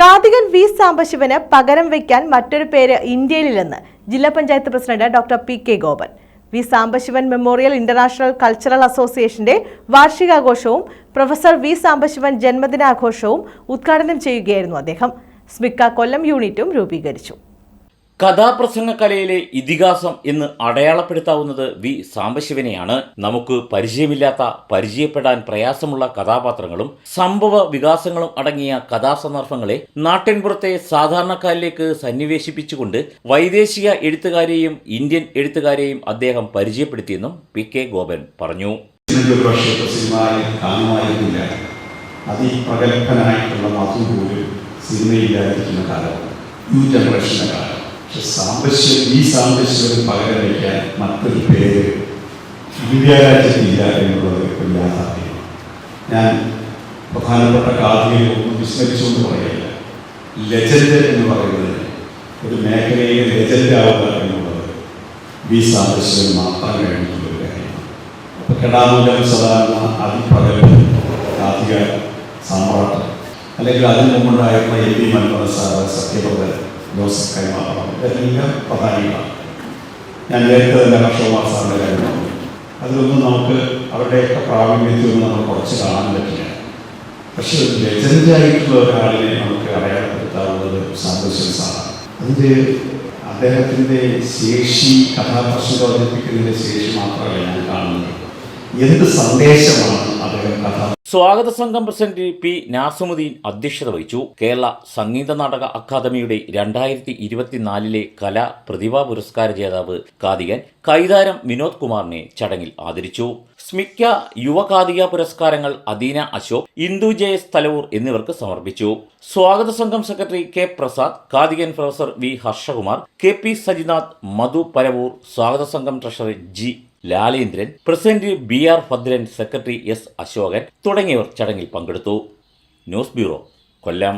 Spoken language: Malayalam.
കാതികൻ വി സാംബശിവന് പകരം വയ്ക്കാൻ മറ്റൊരു പേര് ഇന്ത്യയിലില്ലെന്ന് ജില്ലാ panchayat president doctor P K Gopan. V Sambasivan memorial international cultural അസോസിയേഷന്റെ വാർഷികാഘോഷവും പ്രൊഫസർ വി സാംബശിവൻ ജന്മദിനാഘോഷവും ഉദ്ഘാടനം ചെയ്യുകയായിരുന്നു അദ്ദേഹം. സ്മിക്ക കൊല്ലം യൂണിറ്റും രൂപീകരിച്ചു. കഥാപ്രസംഗ കലയിലെ ഇതിഹാസം എന്ന് അടയാളപ്പെടുത്താവുന്നത് വി സാംബശിവനെയാണ്. നമുക്ക് പരിചയമില്ലാത്ത പരിചയപ്പെടാൻ പ്രയാസമുള്ള കഥാപാത്രങ്ങളും സംഭവ വികാസങ്ങളും അടങ്ങിയ കഥാസന്ദർഭങ്ങളെ നാട്ടിൻപുറത്തെ സാധാരണക്കാരിലേക്ക് സന്നിവേശിപ്പിച്ചുകൊണ്ട് വൈദേശിക എഴുത്തുകാരെയും ഇന്ത്യൻ എഴുത്തുകാരെയും അദ്ദേഹം പരിചയപ്പെടുത്തിയെന്നും പി കെ ഗോപൻ പറഞ്ഞു. അതിപ്രഗത്ഭനായിട്ടുള്ള മധു പോലും സിനിമയില്ലാതിരിക്കുന്ന കാലം ന്യൂ ജനറേഷന്റെ കാലം സാമ്പശ്യം ഈ സാമ്പശ്യം പകരം വയ്ക്കാൻ മറ്റൊരു പേര് ഇന്ത്യ രാജ്യത്തില്ല എന്നുള്ളത് ഒരു യാഥാർത്ഥ്യമാണ് ഞാൻ പ്രധാനപ്പെട്ട കാർഡിയെ ഒന്നും വിസ്മരിച്ചുകൊണ്ട് പറയില്ല ലെജൻഡ് എന്ന് പറയുന്നത് ഒരു മേഖലയിലെ ലെജൻഡ് ആവുക എന്നുള്ളത് വി സാമ്പശ്യം മാത്രം കഴിഞ്ഞിട്ടുള്ള ഒരു കാര്യമാണ് അപ്പോൾ കെടാമൂലം സാധാരണ അതിപ്രഗൽഭൻ കാർത്തിക സാമ്രാട്ട്. അല്ലെങ്കിൽ അതിന് മുമ്പുണ്ടായിരുന്ന M B Manmohan sir Satyapradan Joseph കൈമാറണം. ഇതെല്ലാം പ്രധാനികളാണ് ഞാൻ നേരത്തെ തന്നെ ഹർഷകുമാർ സാറിന്റെ കാര്യം പറഞ്ഞു അതിലൊന്നും നമുക്ക് അവരുടെയൊക്കെ പ്രാവീണ്യത്തൊന്നും നമ്മൾ കുറച്ച് കാണാൻ പറ്റില്ല. പക്ഷെ ഒരു ലെജൻഡായിട്ടുള്ള ഒരാളിനെ നമുക്ക് അടയാളപ്പെടുത്താവുന്നത് സന്തോഷം സാറാണ്. അതിന്റെ അദ്ദേഹത്തിന്റെ ശേഷി കഥാപ്രശ്നം അവതരിപ്പിക്കുന്നതിന്റെ ശേഷി മാത്രമല്ല ഞാൻ കാണുന്നത്. എന്ത് സന്ദേശമാണ് അദ്ദേഹം കഥ സ്വാഗത സംഘം പ്രസിഡന്റ് പി നാസമുദ്ദീൻ അധ്യക്ഷത വഹിച്ചു. കേരള സംഗീത നാടക അക്കാദമിയുടെ രണ്ടായിരത്തി ഇരുപത്തിനാലിലെ കലാ പ്രതിഭാ പുരസ്കാര ജേതാവ് കാതികൻ കൈതാരം വിനോദ് കുമാറിനെ ചടങ്ങിൽ ആദരിച്ചു. സ്മിക്ക യുവ കാതിക പുരസ്കാരങ്ങൾ അദീന അശോക് ഇന്ദു ജയസ് തലവൂർ എന്നിവർക്ക് സമർപ്പിച്ചു. സ്വാഗത സംഘം secretary K Prasad കാതികൻ professor V Harshakumar K P Sajinath Madhu Paravur സ്വാഗത സംഘം treasury G Lalendran president B R Bhadran secretary S Ashokan തുടങ്ങിയവർ ചടങ്ങിൽ പങ്കെടുത്തു. News bureau Kollam.